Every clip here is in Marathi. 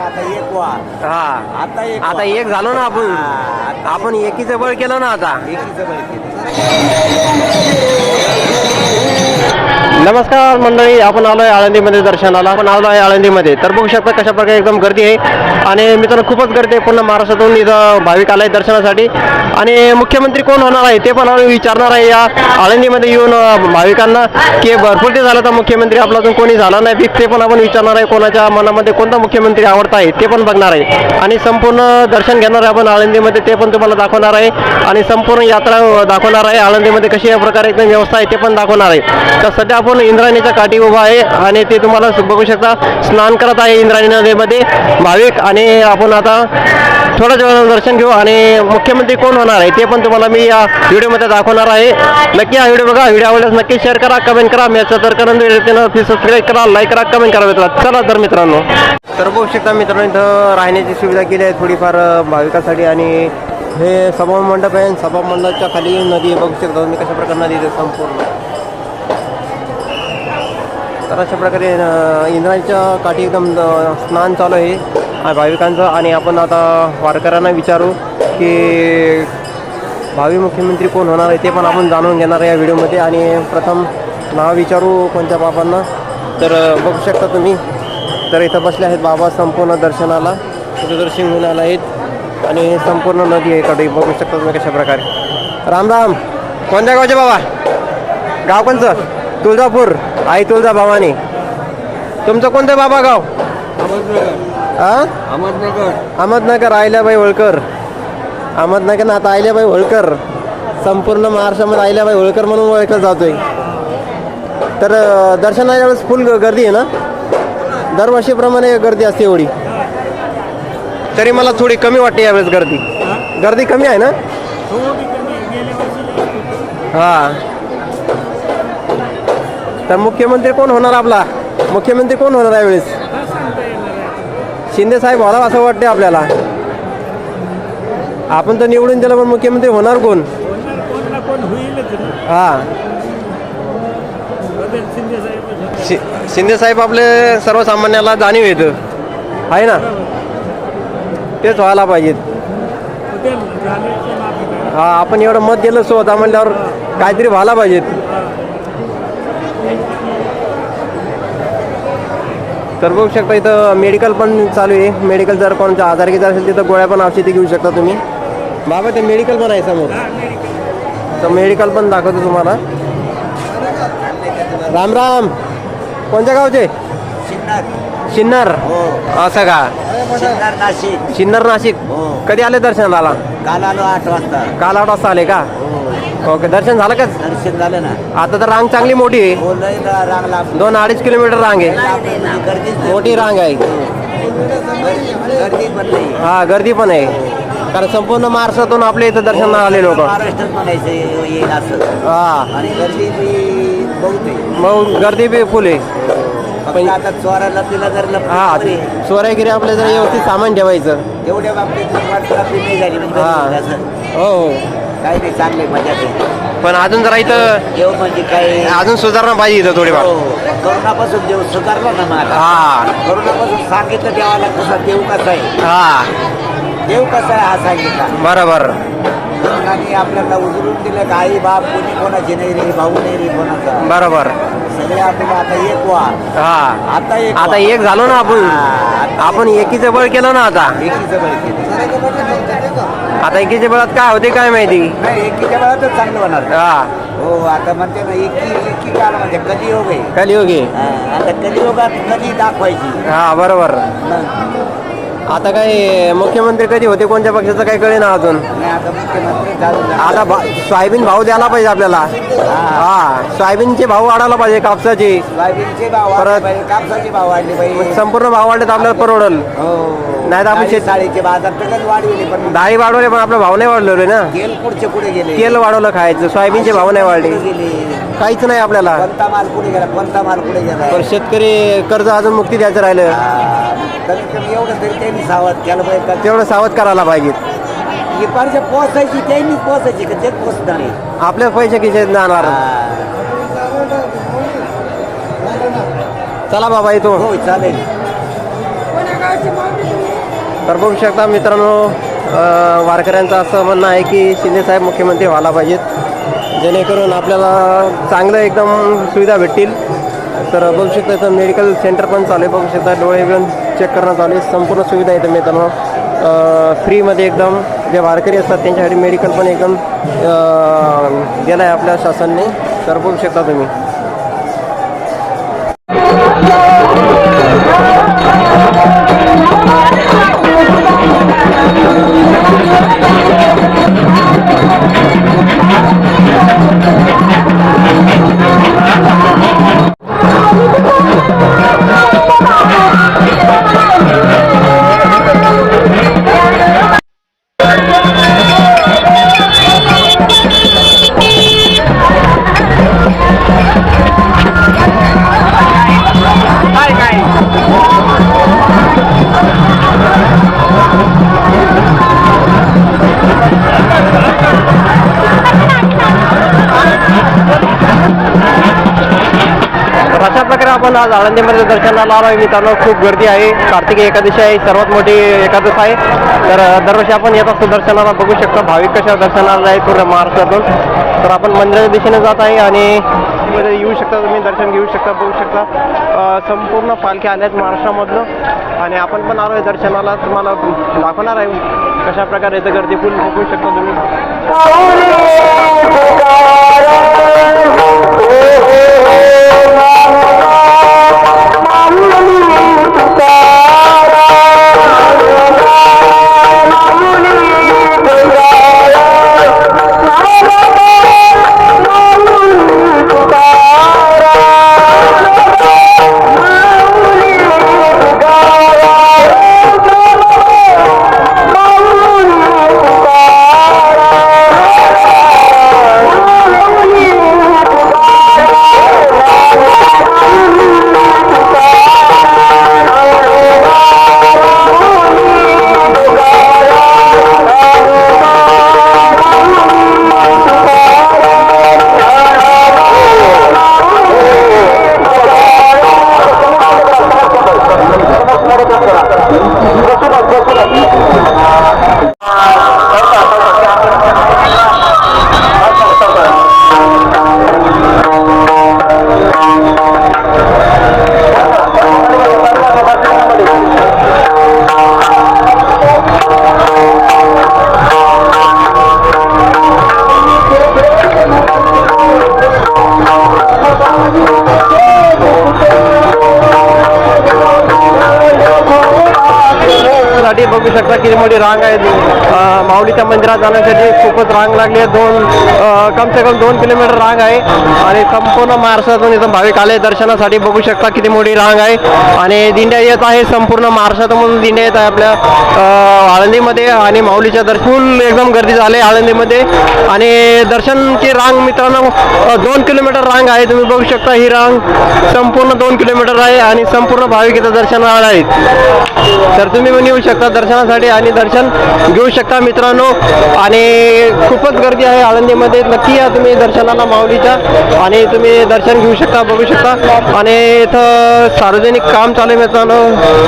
आता एक वा. हा. आता एक आता एक झालो ना आपण. आपण एकीचं बळ केलं ना आता. एकीचं बळ केलं. नमस्कार मंडळी आपण आलो आहे आळंदीमध्ये दर्शनाला. आपण आलो आहे आळंदीमध्ये. तर बघू शकता कशा प्रकारे एकदम गर्दी आहे. आणि मित्रांनो खूपच गर्दी आहे पूर्ण महाराष्ट्रातून इथं भाविक आलाय दर्शनासाठी. आणि मुख्यमंत्री कोण होणार आहे ते पण आम्ही विचारणार आहे या आळंदीमध्ये येऊन भाविकांना. की भरपूर ते झालं तर मुख्यमंत्री आपला अजून कोणी झाला नाही. ते पण आपण विचारणार आहे कोणाच्या मनामध्ये कोणता मुख्यमंत्री आवडता आहे ते पण बघणार आहे. आणि संपूर्ण दर्शन घेणार आहे आपण आळंदीमध्ये ते पण तुम्हाला दाखवणार आहे. आणि संपूर्ण यात्रा दाखवणार आहे. आळंदीमध्ये कशी या प्रकारे एकदम व्यवस्था आहे ते पण दाखवणार आहे. तर सध्या आपण इंद्रायणीच्या काठी उभा आहे आणि ते तुम्हाला बघू शकता. स्नान करत आहे इंद्रायणी नदीमध्ये. भाविक आणि आपण आता थोड्याच वेळानं दर्शन घेऊ. आणि मुख्यमंत्री कोण होणार आहे ते पण तुम्हाला मी या व्हिडिओमध्ये दाखवणार आहे. नक्की हा व्हिडिओ बघा. व्हिडिओ आवडल्यास नक्की शेअर करा कमेंट करा. मी तर प्लीज सबस्क्राईब करा लाईक करा कमेंट करा मित्रांनो. चला तर मित्रांनो. तर बघू शकता मित्रांनो इथं राहण्याची सुविधा केली आहे थोडीफार भाविकासाठी भाविकांसाठी. आणि हे सभा मंडप आहे. सभा मंडपच्या खाली नदी आहे. बघू शकता तुम्ही कशा प्रकारे नदी संपूर्ण. तर अशा प्रकारे अ, काठी एकदम स्नान चालू आहे भाविकांचं. आणि आपण आता वारकऱ्यांना विचारू की भावी मुख्यमंत्री कोण होणार आहे ते पण आपण जाणून घेणार आहे या व्हिडिओमध्ये. आणि प्रथम नाव विचारू कोणत्या बाबांना? तर बघू शकता तुम्ही. तर इथं बसले आहेत बाबा संपूर्ण दर्शनाला. तिथं दर्शन घेऊन आला आहेत. आणि संपूर्ण नदी आहे कडे बघू शकता तुम्ही कशा प्रकारे. राम राम. कोणत्या गावचे बाबा? गाव कोणचं? तुळजापूर. आई तुळजा भवानी. तुमचं कोणतं बाबा गाव? हा अहमदनगर. अहमदनगर आयल्याबाई होळकर. अहमदनगर ना आता आयल्याबाई होळकर. संपूर्ण महाराष्ट्रामध्ये आयल्याबाई होळकर म्हणून ओळखलं जातोय. तर दर्शनाच्या वेळेस फुल गर्दी आहे ना? दरवर्षीप्रमाणे गर्दी असते एवढी. तरी मला थोडी कमी वाटते यावेळेस गर्दी. गर्दी कमी आहे ना? हा. तर मुख्यमंत्री कोण होणार आपला? मुख्यमंत्री कोण होणार यावेळेस? शिंदे साहेब व्हावा असं वाटते आपल्याला. आपण तर निवडून दिलं पण मुख्यमंत्री होणार कोण? हा. शि- शिंदे साहेब आपले सर्वसामान्याला जाणीव येतं आहे ना? तेच व्हायला पाहिजेत. हा आपण एवढं मत दिलं स्वतः म्हणल्यावर काहीतरी व्हायला पाहिजेत. तर बघू शकता इथं मेडिकल पण चालू आहे. मेडिकल जर कोणत्या आजार घेत असेल तिथं गोळ्या पण औषधी घेऊ शकता तुम्ही. बाबा ते मेडिकल पण आहे समोर. तर मेडिकल पण दाखवतो तुम्हाला. राम राम. कोणत्या गावचे? शिन्नर. शिन्नर हो. असं का? शिन्नर नाशिक. शिन्नर नाशिक. हो. कधी आले दर्शनाला काल आलो आठ वाजता. काल आठ वाजता आले का? हो. ओके दर्शन झालं का? दर्शन झालं ना. आता तर रांग चांगली मोठी आहे. हो लय रा- रांग दोन अडीच किलोमीटर रांग आहे. गर्दी मोठी रांग आहे. गर्दी पण नाही. हा गर्दी पण आहे. कारण संपूर्ण महाराष्ट्रातून आपल्या इथं दर्शनाला आले लोक. महाराष्ट्रात म्हणायचं येईल असं. हा. आणि गर्दी बी बहुत आहे मग गर्दी बी फुल आहे. फक्त आता चोराला तिला जर हा चोऱ्यागिरी आपल्या जर व्यवस्थित सामान ठेवायचं. तेवढ्या बाबतीत नाही झाली म्हणजे हा. असं. हो. हो काही नाही चांगले मजा आहे. पण अजून जरा इथं देव म्हणजे काय अजून सुधारणा पाहिजे इथं थोडीफार. हो. करोनापासून देव सुधारला ना मला. हा. करोनापासून सांगितलं देवाला कसा देव कसा आहे. हा. देव कसा आहे हा सांगितला. बरोबर. आणि आपल्याला उजळून दिलं का आई बाप कोणी कोणाचे नाही रे भाऊ नाही रे कोणाचा. बरोबर. सगळे आता एक हा. आता एक आता वा. एक झालो ना आपण. हा, आपण एकीचं बळ केलं ना आता. एकीचं बळ केलं. आता एकीच्या बळात काय होते काय माहिती? नाही एकीच्या वेळातच चांगलं होणार. हा. हो आता म्हणते ना एकी एकी काल म्हणजे कलियोग आहे. कलियुगी हा, आता कलियोगात कधी दाखवायची. हा बरोबर. आता काय मुख्यमंत्री कधी होते कोणत्या पक्षाचं काही कळे ना अजून? नाही आता मुख्यमंत्री झालं. ना. आता भा- सोयाबीन भाव द्यायला पाहिजे आपल्याला. हा. सोयाबीनचे भाव वाढायला पाहिजे कापसाचे. सोयाबीनचे भाव परत- वाढले पाहिजे कापसाचे भाव वाढले पाहिजे. संपूर्ण भाव वाढले तर आपल्याला परवडल. हो. नाही तर आपण शेत- बाजार तगत वाढविले पण डाळी वाढवले पण आपला भाव नाही वाढले ना. तेल पुढचे पुढे गेले. तेल वाढवलं खायचं सोयाबीनचे भाव नाही वाढले. पुढे गेले. काहीच नाही आपल्याला. कोणता माल पुढे गेला कोणता माल पुढे गेला? पण शेतकरी कर्ज अजून मुक्ती द्यायचं राहिलं. हा, कमीत कमी एवढं तरी त्यांनी सावध केलं पाहिजे तेवढं सावध करायला पाहिजे. पारशा पोचायची त्यांनीच पोचायची का? तेच पोचणार नाही आपल्या पैसे किशे जाणार? हा. चला बाबा येतो हो चालेल. तर बघू शकता मित्रांनो वारकऱ्यांचं असं म्हणणं आहे की शिंदेसाहेब मुख्यमंत्री व्हायला पाहिजेत. जेणेकरून आपल्याला चांगलं एकदम सुविधा भेटतील. तर बघू शकता इथं मेडिकल सेंटर पण चालू आहे. बघू शकता डोळे पण चेक करणं चालू आहे. संपूर्ण सुविधा इथं मित्रांनो फ्रीमध्ये एकदम जे वारकरी असतात त्यांच्यासाठी मेडिकल पण एकदम अ, दिलं आहे आपल्या शासनाने. तर बघू शकता तुम्ही. आपण आज आळंदीमध्ये दर्शनाला आलो आहे मित्रांनो खूप गर्दी आहे. कार्तिकी एकादशी आहे. सर्वात मोठी एकादश आहे. तर दरवर्षी आपण येत असतो दर्शनाला. बघू शकता भाविक कशा दर्शनाला आहे पूर्ण महाराष्ट्रातून. तर आपण मंदिराच्या दिशेने जात आहे आणि मध्ये येऊ शकता तुम्ही दर्शन घेऊ शकता बघू शकता. संपूर्ण पालखी आल्या आहेत महाराष्ट्रामधनं. आणि आपण पण आलो आहे दर्शनाला. तुम्हाला दाखवणार आहे कशा प्रकारे इथं गर्दी फुल बघू शकता तुम्ही. बघू शकता किती मोठी रांग आहे माऊलीच्या मंदिरात जाण्यासाठी खूपच रांग लागली आहे. दोन कम से कम दोन किलोमीटर रांग आहे आणि संपूर्ण महाराष्ट्रातून इथं भाविक आले दर्शनासाठी बघू शकता किती मोठी रांग आहे. आणि दिंड्या येत आहे संपूर्ण महाराष्ट्रातून दिंड्या येत आहे आपल्या आळंदीमध्ये आणि माऊलीच्या दर्शन फुल एकदम गर्दी झाली आहे आळंदीमध्ये. आणि दर्शनची रांग मित्रांनो दोन किलोमीटर रांग आहे. तुम्ही बघू शकता ही रांग संपूर्ण दोन किलोमीटर आहे आणि संपूर्ण भाविक इथं दर्शनाला आहेत तर तुम्ही पण येऊ शकता दर्शनासाठी आणि दर्शन घेऊ शकता मित्रांनो. आणि खूपच गर्दी आहे आळंदीमध्ये. नक्की या तुम्ही दर्शनाला माऊलीच्या आणि तुम्ही दर्शन घेऊ शकता बघू शकता. आणि इथं सार्वजनिक काम चालू आहे मित्रांनो.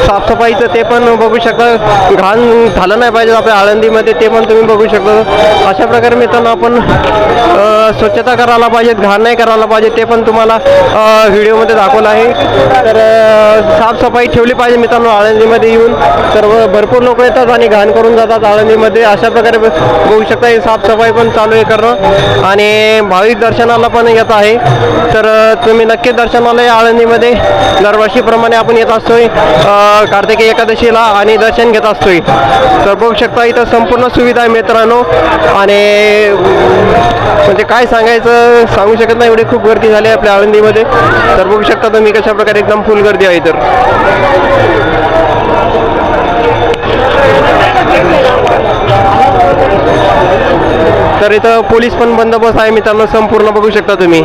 साफसफाईचं ते पण बघू शकता. घाण झालं नाही पाहिजे आपल्या आळंदीमध्ये ते पण तुम्ही बघू शकता. अशा प्रकारे मित्रांनो आपण स्वच्छता करायला पाहिजे घाण नाही करायला पाहिजे ते पण तुम्हाला व्हिडिओमध्ये दाखवलं आहे. तर साफसफाई ठेवली पाहिजे मित्रांनो आळंदीमध्ये येऊन. तर भरपूर लोक येतात आणि घाण करून जातात आळंदीमध्ये. अशा प्रकारे बघू शकता ही साफसफाई पण चालू आहे करणं. आणि भाविक दर्शनाला पण येत आहे. तर तुम्ही नक्की दर्शनाला या आळंदीमध्ये. दरवर्षीप्रमाणे आपण येत असतोय. कार्तिकी एकादशीला आणि दर्शन घेत असतोय. तर बघू शकता इथं संपूर्ण सुविधा आहे मित्रांनो. आणि म्हणजे काय सांगायचं सांगू शकत नाही एवढी खूप गर्दी झाली आहे आपल्या आळंदीमध्ये. तर बघू शकता तुम्ही कशा प्रकारे एकदम फुल गर्दी आहे तर तर इथं पोलीस पण बंदोबस्त आहे मित्रांनो संपूर्ण बघू शकता तुम्ही.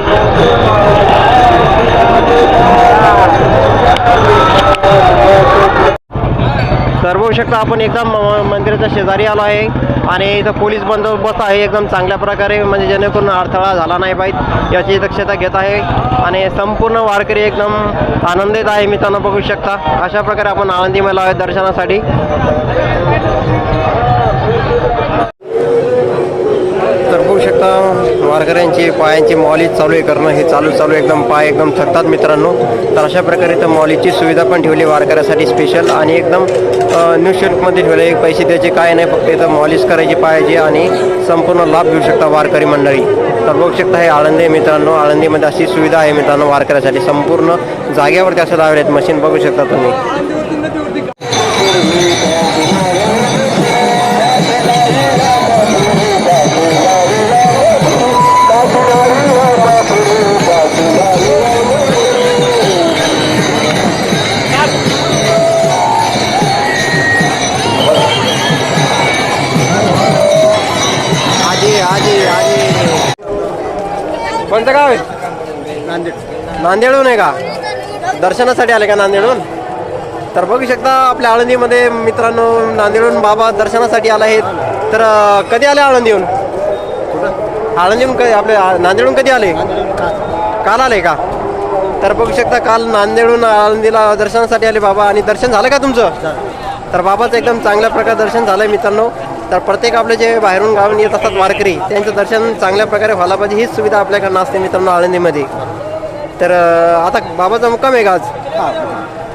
शकता. आपण एकदम म- मंदिराच्या शेजारी आलो आहे आणि इथं पोलीस बंदोबस्त आहे एकदम चांगल्या प्रकारे म्हणजे जेणेकरून अडथळा झाला नाही पाहिजे. याची दक्षता घेत आहे आणि संपूर्ण वारकरी एकदम आनंदित आहे मित्रांनो बघू शकता. अशा प्रकारे आपण आनंदी आहोत दर्शनासाठी शकता वारकऱ्यांची पायांची मॉलिश चालू आहे करणं हे चालू चालू एकदम पाय एकदम थकतात मित्रांनो. तर अशा प्रकारे तर मॉलिशची सुविधा पण ठेवली वारकऱ्यासाठी स्पेशल आणि एकदम निशुल्कमध्ये निःशुल्कमध्ये ठेवले पैसे द्यायचे काय नाही फक्त इथं मॉलिश करायची पायाची आणि संपूर्ण लाभ घेऊ शकता वारकरी मंडळी. तर बघू शकता हे आळंदी मित्रांनो. आळंदीमध्ये अशी सुविधा आहे मित्रांनो वारकऱ्यासाठी. संपूर्ण जागेवरती असं लावले आहेत. मशीन बघू शकता तुम्ही. कोणतं गाव आहे? नांदेड. नांदेडहून आहे का? दर्शनासाठी आले का नांदेडहून? तर बघू शकता आपल्या आळंदीमध्ये मित्रांनो नांदेडहून बाबा दर्शनासाठी आला आहेत. तर कधी आले आळंदीहून? आळंदीहून कधी आपले नांदेडहून कधी आले? काल. आले का? तर बघू शकता काल नांदेडहून आळंदीला दर्शनासाठी आले बाबा. आणि दर्शन झालं का तुमचं? तर बाबाचं एकदम चांगल्या प्रकारे दर्शन झालंय मित्रांनो. तर प्रत्येक आपले जे बाहेरून गावून येत असतात वारकरी त्यांचं दर्शन चांगल्या प्रकारे व्हायला पाहिजे हीच सुविधा आपल्याकडे नसते मित्रांनो आळंदीमध्ये. तर आता बाबाचा मुक्काम आहे का आज?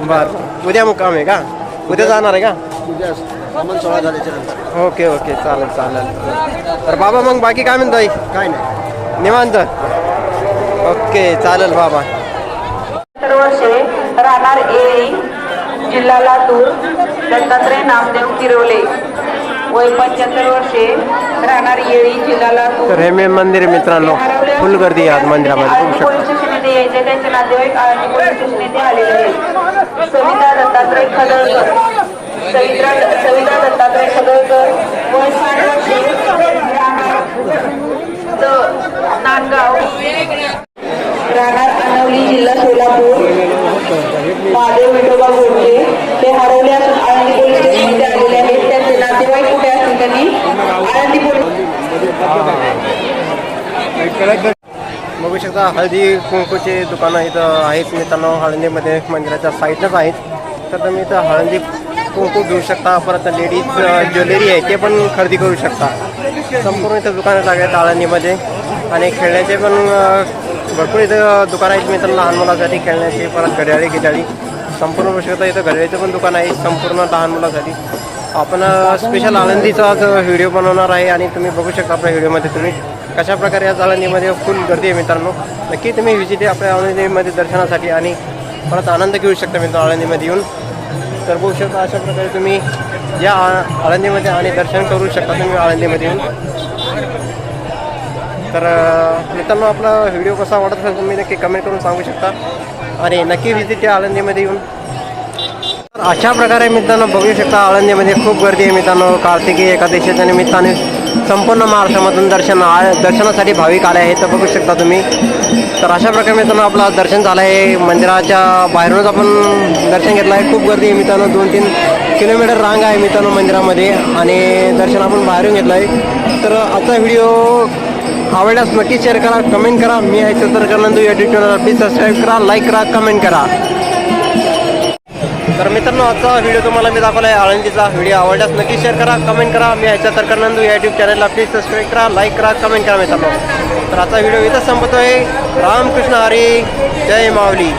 बर. उद्या मुक्काम आहे का? उद्या जाणार आहे का? Okay okay. चालेल चालेल. तर बाबा मग बाकी काय म्हणतोय? काय नाही. निवांत? ओके चालेल बाबा. राहणार जिल्हा लातूर दत्तात्रय नामदेव किरवले वय पंच्याहत्तर वर्षे राहणार येळी जिल्हा तर हे मेन मंदिर मित्रांनो फुल गर्दी आज मंदिरामध्ये बघू आळंदी शकता पोलीस यायचे त्यांचे नातेवाईक आळंदी पोलीस स्टेशन येथे आलेले आहेत. सविता दत्तात्रय खदळकर सविता सविता दत्तात्रय खदळकर वय साठ वर्षे नांदगाव. राहणार अनवली जिल्हा सोलापूर. महादेव विठोबा बघू शकता हळदी कुंकूचे दुकानं इथं आहेत. मित्रांनो हळंदीमध्ये मंदिराच्या साईडलाच आहेत. तर तुम्ही इथं हळंदी कुंकू घेऊ शकता. परत लेडीज ज्वेलरी आहे ते पण खरेदी करू शकता. संपूर्ण इथं दुकानं लागतात आळंदीमध्ये आणि खेळण्याचे पण भरपूर इथं दुकानं आहेत. मित्रांनो लहान मुलासाठी खेळण्याचे परत घड्याळी गिड्याळी संपूर्ण बघू शकता इथं घड्याळीचं पण दुकान आहे. संपूर्ण लहान मुलासाठी. आपण स्पेशल आळंदीचाच व्हिडिओ बनवणार आहे. आणि तुम्ही बघू शकता आपल्या व्हिडिओमध्ये तुम्ही. कशा प्रकारे या आळंदीमध्ये फुल गर्दी आहे मित्रांनो? नक्की तुम्ही व्हिजिट आपल्या आळंदीमध्ये दर्शनासाठी आणि परत आनंद घेऊ शकता मित्रांनो आळंदीमध्ये येऊन. तर बघू शकता अशा प्रकारे तुम्ही या आ- आळंदीमध्ये आणि दर्शन करू शकता तुम्ही आळंदीमध्ये येऊन. तर मित्रांनो आपला व्हिडिओ कसा वाटत असेल तुम्ही नक्की कमेंट करून सांगू शकता. आणि नक्की व्हिजिट या आळंदीमध्ये येऊन. तर अशा प्रकारे मित्रांनो बघू शकता आळंदीमध्ये खूप गर्दी आहे मित्रांनो. कार्तिकी एकादशीच्या निमित्ताने संपूर्ण महाराष्ट्रामधून दर्शन आ- दर्शनासाठी भाविक आले आहेत. तर बघू शकता तुम्ही. तर अशा प्रकारे मित्रांनो आपलं दर्शन झालं आहे. मंदिराच्या बाहेरूनच आपण दर्शन घेतलं आहे. खूप गर्दी आहे मित्रांनो. दोन तीन किलोमीटर रांग आहे मित्रांनो मंदिरामध्ये. आणि दर्शन आपण बाहेरून घेतलं आहे. तर आजचा व्हिडिओ आवडल्यास नक्की शेअर करा कमेंट करा. मी आहे सतर्क नंदू या चॅनल प्लीज सबस्क्राईब करा लाईक करा कमेंट करा. तर मित्रांनो आजचा व्हिडिओ तुम्हाला मी दाखवला आहे आळंदीचा. व्हिडिओ आवडल्यास नक्की शेअर करा कमेंट करा. मी ह्याच्या तर नंदू या यूट्यूब चॅनलला प्लीज सबस्क्राईब करा लाईक करा कमेंट करा मित्रांनो. तर आजचा व्हिडिओ इथं संपतो आहे रामकृष्ण हरी जय माऊली.